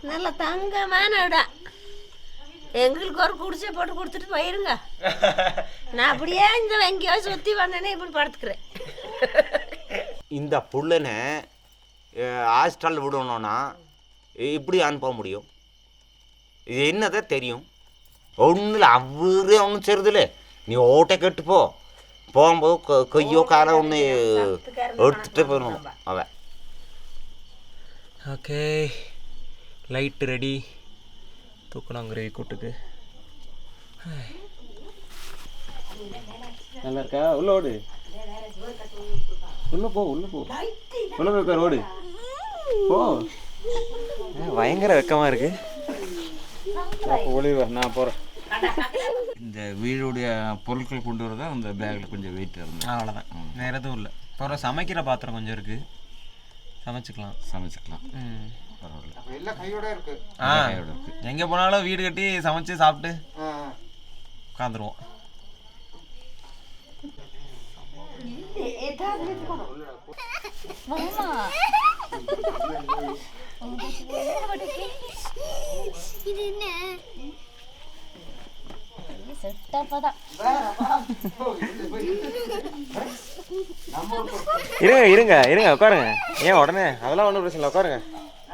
நல்ல தங்கமான இடம் எங்களுக்கு ஒரு குடிசை போட்டு கொடுத்துட்டு போயிருங்க. நான் அப்படியே இந்த எங்கேயோ சுற்றி வந்தேனே இப்படி படுத்துக்கிறேன். இந்த புள்ளனை ஹாஸ்டல் விடணும்னா இப்படி அனுப்ப முடியும்? இது என்னதான் தெரியும். ஒன்றும் இல்லை அவரே ஒன்றும் செய்யறதில்ல நீ ஓட்டை கெட்டு போ. போகும்போது கொ- கையோ காலோ ஒன்று எடுத்துட்டு போயிடணும் அவன். Okay light ready. தூக்கலாம் குருவி கூட்டுக்கு. நல்லா இருக்கா? உள்ள ஓடு. உள்ள போ உள்ள போ. உள்ள போய் உட்கார் ஓடு. போ. பயங்கர வெக்கமா இருக்கு. ஒளிவா நான் போறேன். இந்த வீடுடைய பொருட்கள் கொண்டு வரதா அந்த பேக்கில் கொஞ்சம் வெயிட் இருந்தது அவ்வளோதான் வேற எதுவும் இல்லை. அப்புறம் சமைக்கிற பாத்திரம் கொஞ்சம் இருக்கு. சமைச்சுக்கலாம். சமைச்சுக்கலாம். ஆ கையோட இருக்கு. எங்கே போனாலும் வீடு கட்டி சமைச்சு சாப்பிட்டு உட்காந்துருவோம். இது என்ன செட்டப்பதான் இருங்க இருங்க இருங்க உட்காருங்க. ஏன் உடனே? அதெல்லாம் ஒன்றும் பிரச்சனை இல்லை உட்காருங்க.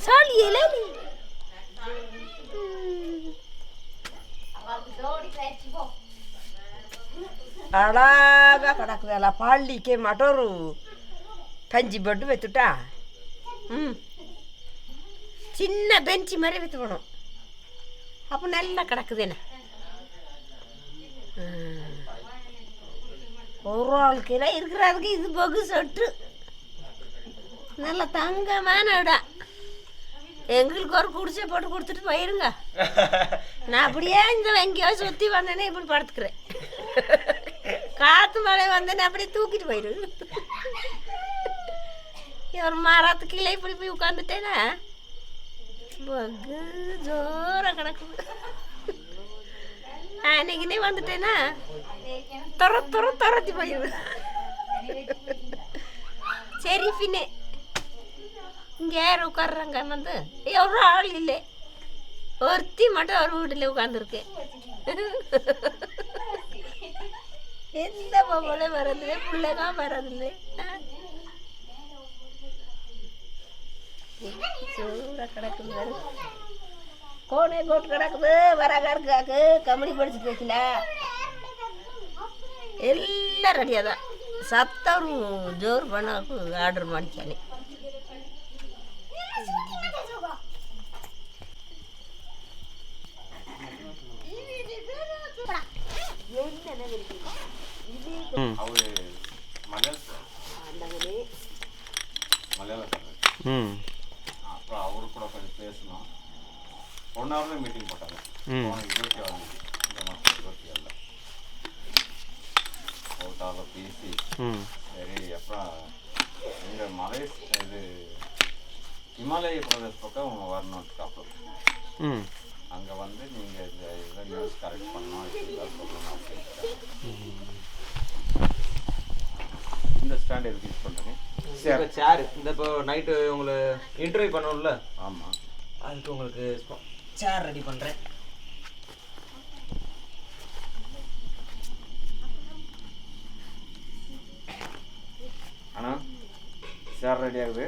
சாலி எலி கிடக்குது கிடக்குதல்ல பள்ளிக்கே மட்டோரு கஞ்சி பெட்டு வைத்துட்டா? ம். சின்ன பெஞ்சு மாதிரி வைத்து போனோம் அப்போ நல்லா கிடக்குது என்ன? ஒரு ஆளுக்கெல்லாம் இருக்கிறதுக்கு இது போக்கு சொட்டு. நல்ல தங்கமான இடம் எங்களுக்கு ஒரு குடிசை போட்டு கொடுத்துட்டு போயிருங்க. நான் அப்படியே இந்த எங்கேயோ சுற்றி வந்தேனே இப்படி படுத்துக்கிறேன். காற்று மழை வந்தேன்னு அப்படியே தூக்கிட்டு போயிரு. ஒரு மரத்துக்கு கீழே இப்படி போய் உட்காந்துட்டேனா பகு ஜோரா கிடக்குது அன்னைக்குனே வந்துட்டேனா. துற துற துரத்தி போயிடுது சரி பின்னே. இங்கே யார் உட்காடுறாங்க வந்து எவ்வளோ ஆள் இல்லை. ஒருத்தி மட்டும் ஒரு வீட்டில் உட்காந்துருக்கு எந்த பொம்பளை வரதில்லை பிள்ளைங்க வரதில்லை சூடாக கிடக்குது? பாரு கோனே கோட்டு கிடக்குது வராக்காருக்கு கம்பெனி படிச்சு பேசினா எல்லாம் ரெடியாக தான். சத்தம் ஜோர் பண்ணாக்கு ஆர்டர் பண்ணிக்கானே ஒன் ஹவர்ல மீட்டிங் போட்டாங்க இருபத்தி ஆறு இந்த மாதம் இருபத்தி ஏழில் அவர்கிட்ட பேசி. சரி அப்புறம் இந்த மலை இது இமாலய பிரதேஷ் பக்கம் வரணுன்ட்டு அங்கே வந்து நீங்கள் இந்த இதை நியூஸ் கரெக்ட் பண்ணணும் இப்படிதான் சொல்லணும் அப்படின்னு இந்த ஸ்டாண்ட் எதுக்கு யூஸ் பண்ணுறீங்க சேர் இந்த இப்போ நைட்டு உங்களை இன்டர்வியூ பண்ணணும்ல? ஆமாம் அதுக்கு உங்களுக்கு சேர் ரெடி பண்ணுறேன் ஆனால் சார் ரெடி ஆகுது?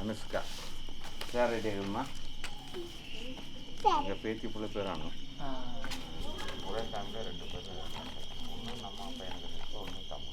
அனுஷ்கா. சார் ரெடி ஆகுதுமா எங்கள் பேத்தி பிள்ளை பேர் அனு. ஒரே ஃபேமிலியில் ரெண்டு பேர் ஒன்று நம்ம அப்பா எனக்கு இருக்கு ஒன்று தம்பி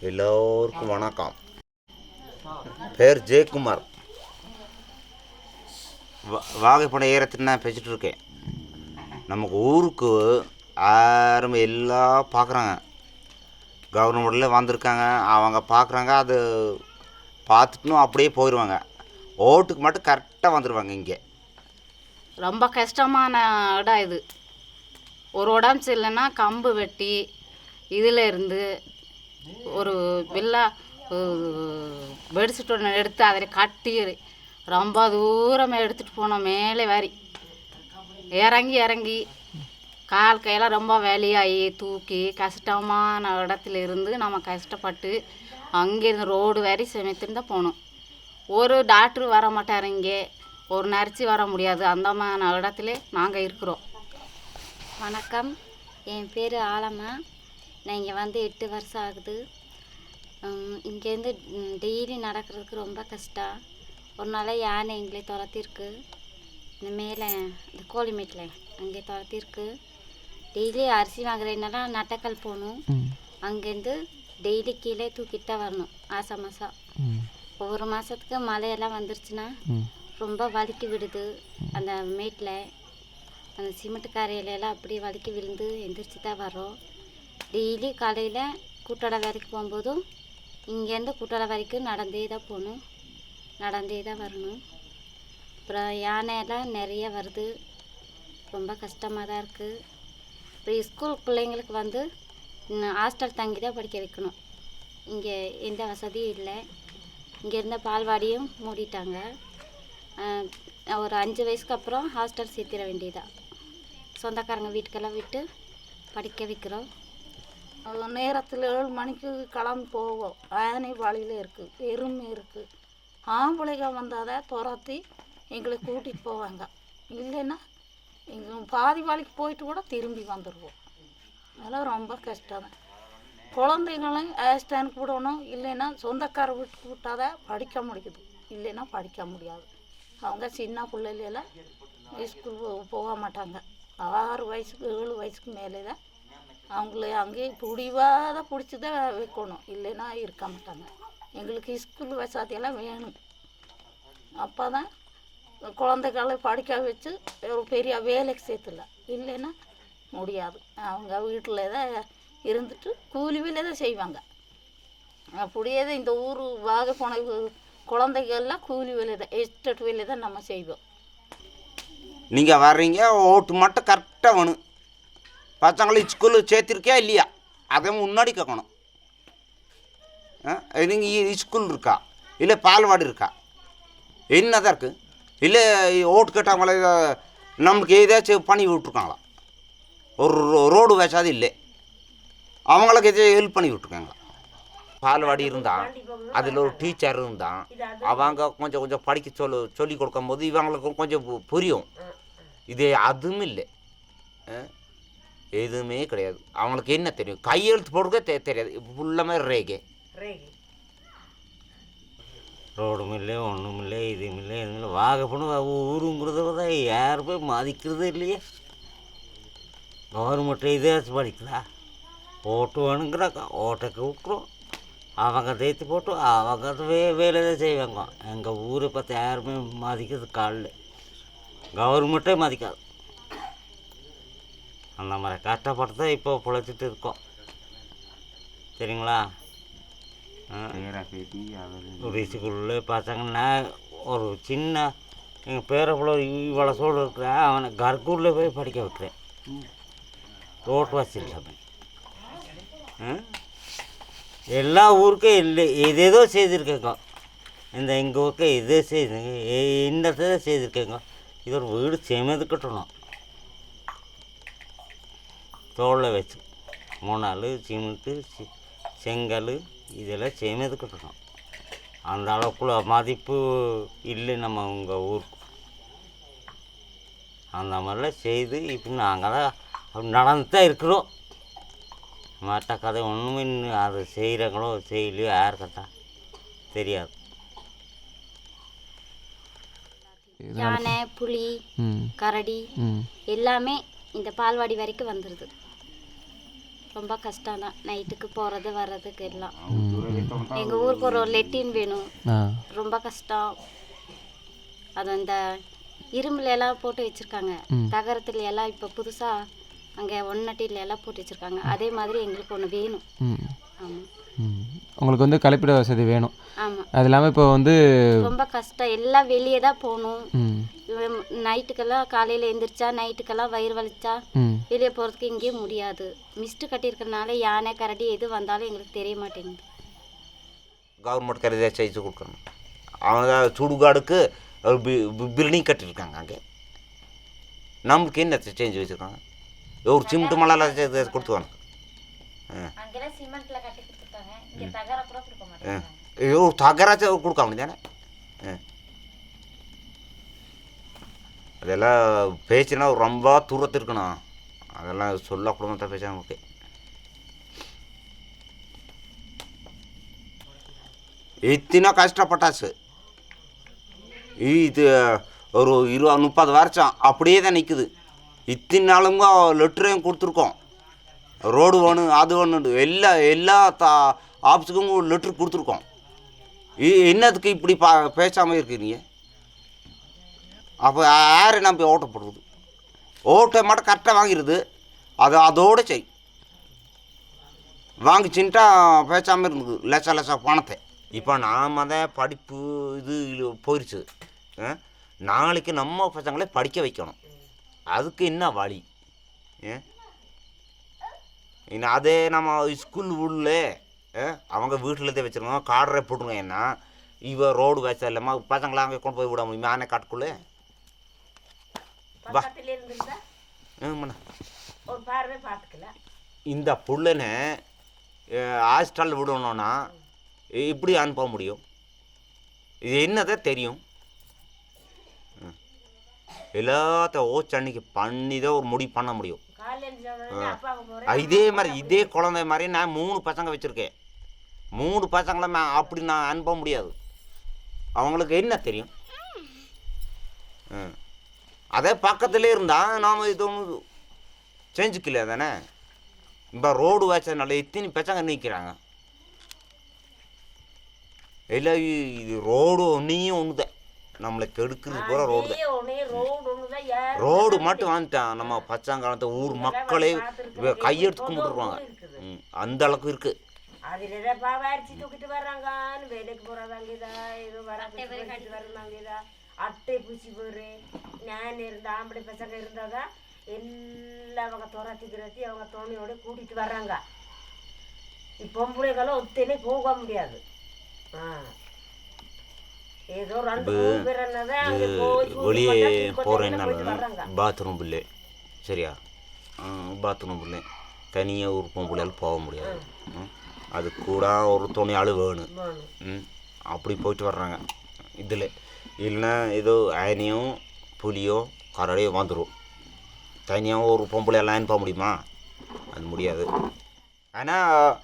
எல்லோருக்கும் வணக்கம். பேர் ஜெயக்குமார். வா- வாகைப்படம் நான் பேசிட்டு இருக்கேன். நமக்கு ஊருக்கு யாரும் எல்லாம் பார்க்குறாங்க. கவர்மெண்ட்டில் வந்திருக்காங்க. அவங்க பார்க்குறாங்க அது பார்த்துட்டும் அப்படியே போயிடுவாங்க ஓட்டுக்கு மட்டும் கரெக்டாக வந்துடுவாங்க இங்கே. ரொம்ப கஷ்டமான இடம் இது. ஒரு உடம்பு சரியில்லைன்னா கம்பு வெட்டி இதில் இருந்து ஒரு வில்லா பெட்ஷீட் ஒன்று எடுத்து அதில் கட்டி ரொம்ப தூரம் எடுத்துகிட்டு போனோம் மேலே வாரி. இறங்கி இறங்கி கால் கையெல்லாம் ரொம்ப வேலையாகி தூக்கி கஷ்டமான இடத்துல இருந்து நம்ம கஷ்டப்பட்டு அங்கேருந்து ரோடு வரை செமைத்துன்னு தான் போகணும் ஒரு டாக்டர் வர மாட்டார் இங்கே. ஒரு நர்ஸு வர முடியாது. அந்த மாதிரி இடத்துல நாங்கள் இருக்கிறோம். வணக்கம். என் பேர் ஆலம்மா. நான் இங்கே வந்து எட்டு வருஷம் ஆகுது. இங்கேருந்து டெய்லி நடக்கிறதுக்கு ரொம்ப கஷ்டம். ஒரு நாள் யானை எங்களை துரத்திருக்கு இந்த மேலே இந்த கோழிமேட்டில் அங்கே துரத்திருக்கு டெய்லி அரிசி வாங்குறதுனால நட்டக்கல் போகணும். அங்கேருந்து டெய்லி கீழே தூக்கிட்டு தான் வரணும் ஆசை மாதம் ஒவ்வொரு மாதத்துக்கு மழையெல்லாம் வந்துருச்சுன்னா ரொம்ப வலிக்கி விடுது அந்த மேட்டில். அந்த சிமெண்ட் காரையிலெல்லாம் அப்படியே வலிக்கி விழுந்து எந்திரிச்சு தான் வரோம் டெய்லி காலையில் கூட்டடை வரைக்கும் போகும்போதும் இங்கேருந்து கூட்டடை வரைக்கும் நடந்தே தான் போகணும் நடந்தே தான் வரணும். அப்புறம் யானையெல்லாம் நிறைய வருது. ரொம்ப கஷ்டமாக தான் இருக்குது இப்போ ஸ்கூல் பிள்ளைங்களுக்கு வந்து ஹாஸ்டல் தங்கி தான் படிக்க வைக்கணும். இங்கே எந்த வசதியும் இல்லை. இங்கே இருந்த பால்வாடியும் மூடிட்டாங்க. ஒரு அஞ்சு வயசுக்கு அப்புறம் ஹாஸ்டல் சேர்த்திட வேண்டியதா. சொந்தக்காரங்க வீட்டுக்கெல்லாம் விட்டு படிக்க வைக்கிறோம். நேரத்தில் ஏழு மணிக்கு கிளம்பி போவோம். ஆனை வழியில் இருக்குது எருமை இருக்குது ஆம்பளைங்க வந்தால் தான் துரத்தி எங்களை கூட்டிகிட்டு போவாங்க. இல்லைன்னா இங்கே பாதி வேலைக்கு போயிட்டு கூட திரும்பி வந்துடுவோம் அதெல்லாம் ரொம்ப கஷ்டம். தான் குழந்தைங்களும் ஆஸ்டானுக்கு விடணும் இல்லைன்னா சொந்தக்கார வீட்டுக்கு விட்டாதான் படிக்க முடியுது. இல்லைன்னா படிக்க முடியாது. அவங்க சின்ன பிள்ளைலாம் ஸ்கூல் போக மாட்டாங்க. ஆறு வயசுக்கு ஏழு வயசுக்கு மேலே தான் அவங்கள அங்கேயே பிடிவாத பிடிச்சி தான் வைக்கணும். இல்லைன்னா இருக்க மாட்டாங்க. எங்களுக்கு ஸ்கூல் வசதியெல்லாம் வேணும். அப்போ தான் குழந்தைகளை படிக்க வச்சு ஒரு பெரிய வேலைக்கு சேர்த்துலாம் இல்லைன்னா முடியாது. அவங்க வீட்டில் தான் இருந்துட்டு கூலி வேலை தான் செய்வாங்க. அப்படியே தான் இந்த ஊர் வாக போன குழந்தைகள்லாம் கூலி வேலை தான் எஸ்டேட் வேலை தான் நம்ம செய்வோம். நீங்கள் வர்றீங்க ஓட்டு மட்டும் கரெக்டாக வேணும். பசங்களை ஸ்கூலில் சேர்த்துருக்கியா இல்லையா? அதை முன்னாடி கேட்கணும். நீங்கள் ஸ்கூல் இருக்கா? இல்லை பால்வாடி இருக்கா? என்னதான் இருக்குது இல்லை ஓட்டு கேட்டவங்கள நம்மளுக்கு ஏதாச்சும் பண்ணி விட்ருக்காங்களா ஒரு ரோ- ரோடு வச்சாது இல்லை. அவங்களுக்கு எதோ ஹெல்ப் பண்ணி விட்ருக்காங்களா பால்வாடி இருந்தான் அதில் ஒரு டீச்சர் இருந்தான் அவங்க கொஞ்சம் கொஞ்சம் படிக்க சொல்லு சொல்லி கொடுக்கும்போது இவங்களுக்கு கொஞ்சம் பு- புரியும். இது அதுவும் இல்லை. எதுவுமே கிடையாது. அவங்களுக்கு என்ன தெரியும்? கையெழுத்து போடுறதே தெ தெரியாது. இப்போ ஃபுல்லாமே ரேகே. ரோடும் இல்லை ஒன்றும் இல்லை இதுவும் இல்லை எதுவும் இல்லை வாகப்பணும் ஊருங்கிறத தான் யாருமே மதிக்கிறதே இல்லையே. கவர்மெண்ட்டை இதே படிக்கிறா ஓட்டு வேணுங்கிறாக்கா ஓட்டைக்கு விட்டுரும். அவங்க தேய்த்து போட்டு அவங்க வே வேலை தான் செய்வாங்க. எங்கள் ஊரை பார்த்து யாருமே மதிக்கிறது காலில். கவர்மெண்ட்டே மதிக்காது. அந்த மாதிரி கஷ்டப்பட்டு தான் இப்போ பிழைச்சிட்டு இருக்கோம். சரிங்களா? ஆ. பார்த்தாங்கன்னா ஒரு சின்ன எங்கள் பேரப்பிள்ள இவ்வளோ சோடு இருக்கிறேன் அவனை கர்கூரில் போய் படிக்க வைக்கிறேன். ரோட் வசதி அவன் எல்லா ஊருக்கும் இல்லை எதேதோ செய்திருக்கேங்க. இந்த எங்கள் ஊருக்கு இதே செய்துங்க என்னத்தை செய்திருக்கேங்க. இது ஒரு வீடு சேமது கட்டணும். தோளில் வச்சு. மூணாள் சிமெண்ட்டு செங்கல் இதெல்லாம் இருக்கோம் அந்த அளவுக்குள்ள மதிப்பு இல்லை நம்ம உங்கள் ஊருக்கு அந்த மாதிரிலாம் செய்து இப்போ நாங்கள் தான் நடந்து தான் இருக்கிறோம். மற்ற கதை ஒன்றுமே இன்னும் அது செய்கிறாங்களோ செய்யலையோ யாருக்கத்தான் தெரியாது. யானை புலி கரடி எல்லாமே இந்த பால்வாடி வரைக்கும் வந்துடுது ரொம்ப கஷ்டம் தான் நைட்டுக்கு போகிறது வர்றதுக்கு எல்லாம். எங்கள் ஊருக்கு ஒரு லெட்டின் வேணும். ஆ. ரொம்ப கஷ்டம். அது அந்த இரும்புல எல்லாம் போட்டு வச்சுருக்காங்க. தகரத்துல எல்லாம் இப்போ புதுசாக அங்கே ஒன்னட்டில எல்லாம் போட்டு வச்சுருக்காங்க. அதே மாதிரி எங்களுக்கு ஒன்று வேணும். ஆமாம் உங்களுக்கு வந்து கழிப்பிட வசதி வேணும். ஆமாம் அது இல்லாமல் இப்போ வந்து ரொம்ப கஷ்டம். எல்லாம் வெளியே தான் போகணும் நைட்டுக்கெல்லாம் காலையில் எழுந்திரிச்சா நைட்டுக்கெல்லாம் வயிறு வலிச்சா வெளியே போகிறதுக்கு எங்கேயும் முடியாது. மிஸ்ட்டு கட்டியிருக்கறனால யானை கரடி எது வந்தாலும் எங்களுக்கு தெரிய மாட்டேங்குது. கவர்மெண்ட் கருதியாக செய்து கொடுக்கணும். அவங்க சுடுகாடுக்கு ஒரு பில்டிங் கட்டியிருக்காங்க அங்கே. நம்மளுக்கு என்ன செஞ்சு வச்சுருக்காங்க? ஒரு சிமெண்ட் செய்து கொடுத்துவாங்க அங்கெல்லாம் சிமெண்ட்டில் கட்டி கொடுத்துருக்காங்க இங்கே தகர கூட கொடுக்க மாட்டாங்க ஐயோ ஒரு தகராச்சும் கொடுக்க முடியாதானே அதெல்லாம் பேச்சுனா ரொம்ப தூரத்து இருக்குண்ணா அதெல்லாம் சொல்ல குடும்பத்தை பேச ஓகே. இத்தனை கஷ்டப்பட்டாச்சு. இது ஒரு இருபது முப்பது வருஷம் அப்படியே தான் நிற்குது இத்தனை நாளுங்க லெட்டரையும் கொடுத்துருக்கோம். ரோடு வேணும் அது ஒன்று எல்லா எல்லா தா ஆஃபீஸுக்கும் லெட்ரு கொடுத்துருக்கோம். இ- என்னத்துக்கு இப்படி பா பேசாமல் இருக்கிறீங்க அப்போ யார் நம்பி ஓட்டப்படுறது ஓட்டை மட்டும் கரெக்டாக வாங்கிடுது. அது அதோடு சரி வாங்கிச்சுன்ட்டா பேசாமல் இருந்தது. லட்ச லட்ச பணத்தை. இப்போ நாம் தான் படிப்பு இது போயிடுச்சு ஆ? நாளைக்கு நம்ம பசங்களே படிக்க வைக்கணும். அதுக்கு என்ன வழி? ஏன் இன்னும் அதே நம்ம ஸ்கூல் உள்ள அவங்க வீட்டில் தான் வச்சுருக்கோம். காடரை போட்டுருங்க ஏன்னா இவன் ரோடு வச்சா இல்லாமல் பசங்களை அங்கே கொண்டு போய் விட முடியுமா? ஆனை காட்டுக்குள்ளே? பக்கத்துல இருந்திருந்தா? ஆமாண்ணா. ஒரு பார்வை பார்த்துக்கலாம் இந்த புள்ளனை ஹாஸ்டல் விடணும்னா இப்படி அனுப்ப முடியும். இது என்னதான் தெரியும். ம். எல்லாத்தையும் ஓச்சு அன்னைக்கு பண்ணி தான் ஒரு முடிவு பண்ண முடியும். இதே மாதிரி இதே குழந்தை மாதிரி நான் மூணு பசங்க வச்சுருக்கேன். மூணு பசங்களை நான் அப்படி நான் அனுப்ப முடியாது. அவங்களுக்கு என்ன தெரியும்? ம். அதே பக்கத்துலேயே இருந்தால் நாம் இது ஒன்று செஞ்சுக்கல தானே? இப்போ ரோடு வச்சதுனால எத்தனை பசங்க நிற்கிறாங்க இல்லை இது ரோடு ஒன்றையும் ஒன்று தான் நம்மளை கெடுக்கிறது பூரா ரோடு தான் ரோடு மட்டும் வந்துட்டான் நம்ம பச்சாங்காலத்தை ஊர் மக்களே கையெடுத்து கும்பிட்டுருவாங்க. அந்த அளவுக்கு இருக்கு. அதில் ஏதோ பாவ அரிசி தூக்கிட்டு வர்றாங்கன்னு வேலைக்கு இதா? வர்றாங்க இதா? அட்டை பூச்சி போரு நான் இருந்த ஆம்பளை பசங்க இருந்தாதான் எல்லாம் அவங்க துரத்தி துரத்தி அவங்க துணையோட கூட்டிட்டு வர்றாங்க. இப்போ பொம்பளைகளும் ஒத்தனே போக முடியாது. ஆ. ஏதோ ரெண்டு வெளியே போகிறேன்னால பாத்ரூம் பில்லு சரியா? பாத்ரூம் பில்லு தனியாக ஒரு பொம்பளையால் போக முடியாது. அது கூட ஒரு துணையாள் வேணும். வேணும். அப்படி போயிட்டு வர்றாங்க. இதில். இல்லைன்னா ஏதோ அயனியோ புலியோ கரடியோ வந்துடும் தனியாக ஒரு பொம்பளையெல்லாம் அனுப்ப முடியுமா? அது முடியாது. ஆனால்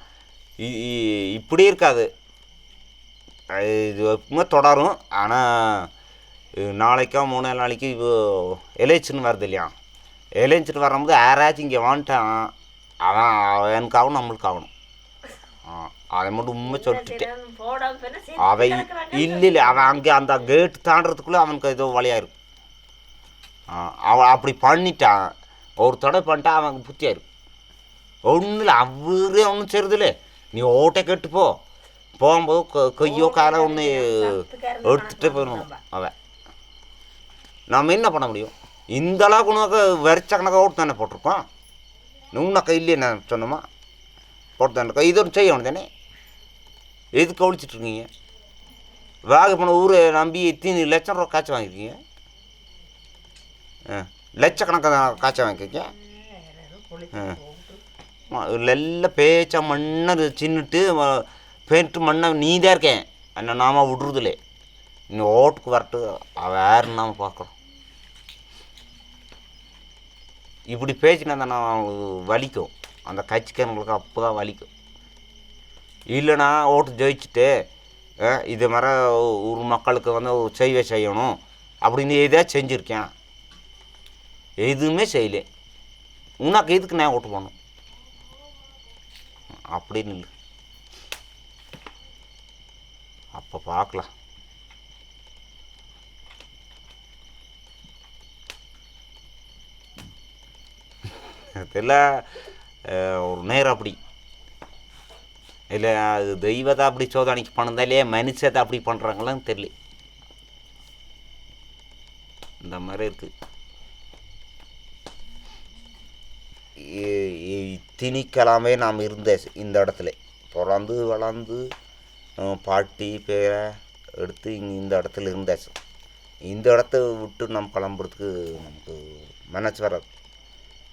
இப்படி இருக்காது. இது எப்பவுமே தொடரும். ஆனால் நாளைக்கோ மூணு நாளைக்கு இப்போ எலேச்சின்னு வருது இல்லையா? எலெக்ஷன் வரும்போது யாராச்சும் இங்கே வந்துட்டான் அவன் அவனுக்காகவும் நம்மளுக்காகணும். ஆ. அதை மட்டும் உண்மை சரி அவன் இல்லை இல்லை அவன் அங்கே அந்த கேட் தாண்டறதுக்குள்ளே அவனுக்கு ஏதோ வழியாயிரும். அவன் அப்படி பண்ணிட்டான். ஒரு தடவை பண்ணிட்டான் அவன் புத்தியாயிரும். ஒன்றும் இல்லை அவரே ஒன்றும் செய்யறதில்ல நீ ஓட்டை கெட்டு போ. போகும்போது கையோ காலோ ஒன்று எடுத்துகிட்டே போயிடணும் அவன். நம்ம என்ன பண்ண முடியும்? இந்த அளவுக்கு உனக்கு வெறிச்ச கணக்காக ஓட்டு தானே போட்டிருக்கோம் உனக்கு இல்லையே நான் சொன்னோமா? போட்டு தானே இது செய்யணும் தானே? எது கவனிச்சிட்டு இருக்கீங்க வாகப்பன ஊரை நம்பி எத்தனை லட்சம் ரூபா காய்ச்சி வாங்கியிருக்கீங்க? ஆ லட்சக்கணக்காக காய்ச்சல் வாங்கியிருக்கீங்க ஆ. எல்லாம் பேச்சா மண்ணை சின்னுட்டு பெயிண்ட்டு மண்ணை நீ தான் இருக்கேன். என்ன நாம விடுறதில்லே. நீ ஓட்டுக்கு வரட்டு வேறு நாம பார்க்குறோம். இப்படி பேசினா தான் நான் வலிக்கும். அந்த கட்சிக்காரங்களுக்கு அப்போ தான் வலிக்கும். இல்லைனா ஓட்டு ஜெயிச்சுட்டு இது மாதிரி ஒரு மக்களுக்கு வந்து ஒரு செய்வை செய்யணும் அப்படின்னு எதா செஞ்சுருக்கேன். எதுவுமே செய்யலை. உனக்கு எதுக்கு நான் ஓட்டு போகணும் அப்படின்னு இல்லை. அப்போ பார்க்கலாம். தெரியல ஒரு நேரம் அப்படி இல்லை அது தெய்வத்தை அப்படி சோதனைக்கு பண்ணதாலே மனுஷத்தை அப்படி பண்ணுறாங்களான்னு தெரியல. இந்த மாதிரி இருக்குது திணிக்கலாமே நாம் இருந்த இந்த இடத்துல. பிறந்து வளர்ந்து பாட்டி பேரை எடுத்து இங்கே இந்த இடத்துல இருந்தாச்சு இந்த இடத்த விட்டு நம்ம கிளம்புறதுக்கு நமக்கு மனசு வராது.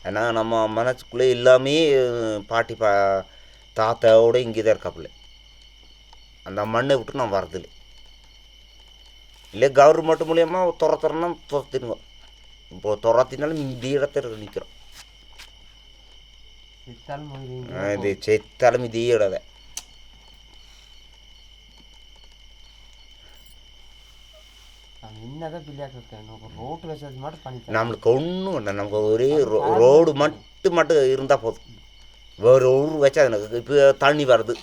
ஏன்னா நம்ம மனசுக்குள்ளே எல்லாமே பாட்டி பா தாத்தாவோட இங்கே தான் இருக்காப்புல. அந்த மண்ணை விட்டு நான் வரதில்லை. இல்லை கவர்மெண்ட் மூலியமா துரத்துறோன்னா துரத்திடுங்க இப்போ துரத்தினாலும் இந்த இடத்துல நிற்கிறோம் இது செத்தாலும் இதே இடம் நம்மளுக்கு ஒன்றும் இல்லை நமக்கு ஒரே ரோடு மட்டும் மட்டும் இருந்தால் போதும். வேறு ஒரு வச்சா எனக்கு. இப்போ தண்ணி வருது.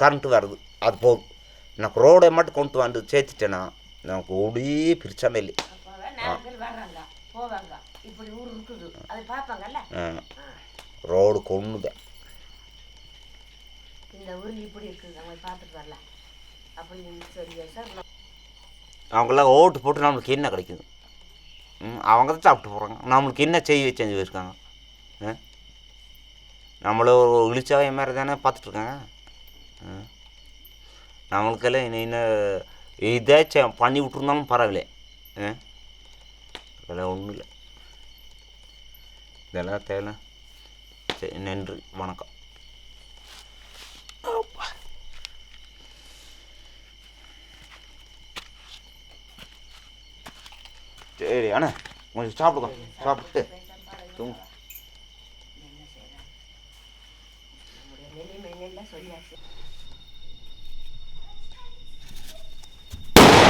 கரண்ட்டு வருது. அது போதும். எனக்கு ரோடை மட்டும் கொண்டு வந்து சேர்த்துட்டேன்னா நமக்கு ஒரே பிரச்சனை இல்லை. ஊர். ரோடு கொண்டுதான் இந்த ஊர் இப்படி இருக்குது. அவங்க பார்த்துட்டு வரலாம் அப்படின்னு சொல்லி சார் அவங்களாம் ஓட்டு போட்டு நம்மளுக்கு என்ன கிடைக்குது? ம், அவங்க தான் சாப்பிட்டு போகிறாங்க நம்மளுக்கு என்ன செய்ய செஞ்சு வச்சுருக்காங்க? நம்மளும் ஒரு இழிச்சாவே மாதிரி தானே பார்த்துட்ருக்கேன் நம்மளுக்கெல்லாம் என்ன என்ன இதாச்சும் பண்ணி விட்ருந்தாலும் பரவாயில்ல. ஆ? அதெல்லாம் ஒன்றும் இல்லை. இதெல்லாம் தேவை சரி நன்றி வணக்கம். சரி அண்ணா கொஞ்சம் சாப்பிடுங்க சாப்பிட்டு தூங்க.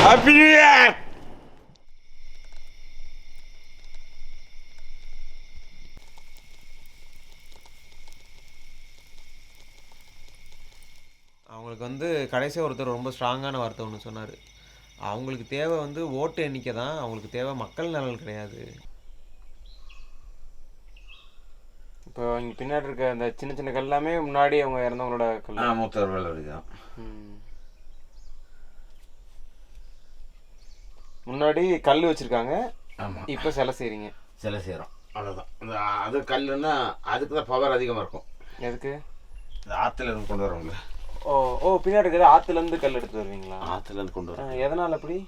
Happy நியூ அவங்களுக்கு வந்து கடைசியாக ஒருத்தர் ரொம்ப ஸ்ட்ராங்கான வார்த்தை ஒன்று சொன்னார். அவங்களுக்கு தேவை வந்து ஓட்டு எண்ணிக்கை தான். அவங்களுக்கு தேவை மக்கள் நலன் கிடையாது. இப்போ இங்கே பின்னாடி இருக்க அந்த சின்ன சின்ன கல் எல்லாமே முன்னாடி அவங்க இறந்தவங்களோட கல் மூத்தவர் வேலை தான். முன்னாடி கல் வச்சிருக்காங்க. ஆமாம் இப்போ சிலை செய்றீங்க. சில சேரும் அவ்வளோதான் இந்த அது கல்லுன்னா அதுக்கு தான் பவர் அதிகமாக இருக்கும். எதுக்கு? இந்த ஆற்றுல இருந்து கொண்டு வரோம்ல ஓ ஓ பின்னாடி இருக்கிறது ஆத்துல இருந்து கல் எடுத்து வருவீங்களா? ஆற்றுல இருந்து கொண்டு வரோம் எதனால அப்படி?